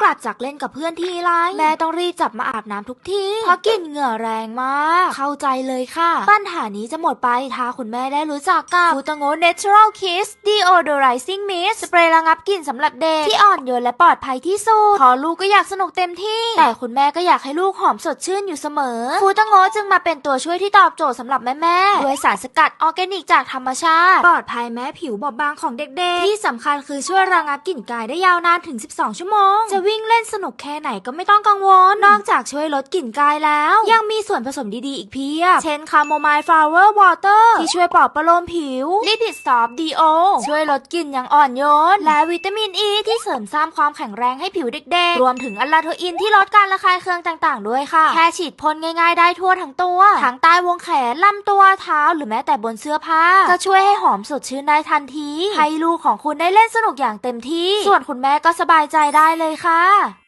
กลับจากเล่นกับเพื่อนทีไรแม่ต้องรีบจับมาอาบน้ำทุกทีเพราะกลิ่นเหงื่อแรงมาก เข้าใจเลยค่ะ ปัญหานี้จะหมดไปถ้าคุณแม่ได้รู้จักกับฟูตงโง Natural Kiss Deodorizing Mist สเปรย์ระงับกลิ่นสำหรับเด็กที่อ่อนโยนและปลอดภัยที่สุดพอลูกก็อยากสนุกเต็มที่ แต่คุณแม่ก็อยากให้ลูกหอมสดชื่นอยู่เสมอฟูตงโงจึงมาเป็นตัวช่วยที่ตอบโจทย์สำหรับแม่ๆด้วยสารสกัดออร์แกนิกจากธรรมชาติ ปลอดภัยแม้ผิวบอบบางของเด็กๆ ที่สำคัญคือช่วยระงับกลิ่นกายได้ยาวนานถึง 12 ชั่วโมงจะวิ่งเล่นสนุกแค่ไหนก็ไม่ต้องกังวล นอกจากช่วยลดกลิ่นกายแล้ว ยังมีส่วนผสมดีๆ อีกเพียบ เช่นคาโมไมล์ฟลาวเวอร์วอเตอร์ที่ช่วยปลอบประโลมผิวลิปิดซอฟดีโอช่วยลดกลิ่นอย่างอ่อนโยน และวิตามินอ e ีที่เสริมสร้างความแข็งแรงให้ผิวเด็กๆ รวมถึงอัลลาโทอินที่ลดการระคายเคืองต่างๆ ด้วยค่ะ แค่ฉีดพ่นง่ายๆได้ทั่วทั้งตัวทั้งใต้วงแขนลำตัวเท้าหรือแม้แต่บนเสื้อผ้าจะช่วยให้หอมสดชื่นได้ทันทีให้ลูกของคุณได้เล่นสนุกอย่างเต็มที่ ส่วนคุณแม่ก็สบายใจได้เลยค่ะ哎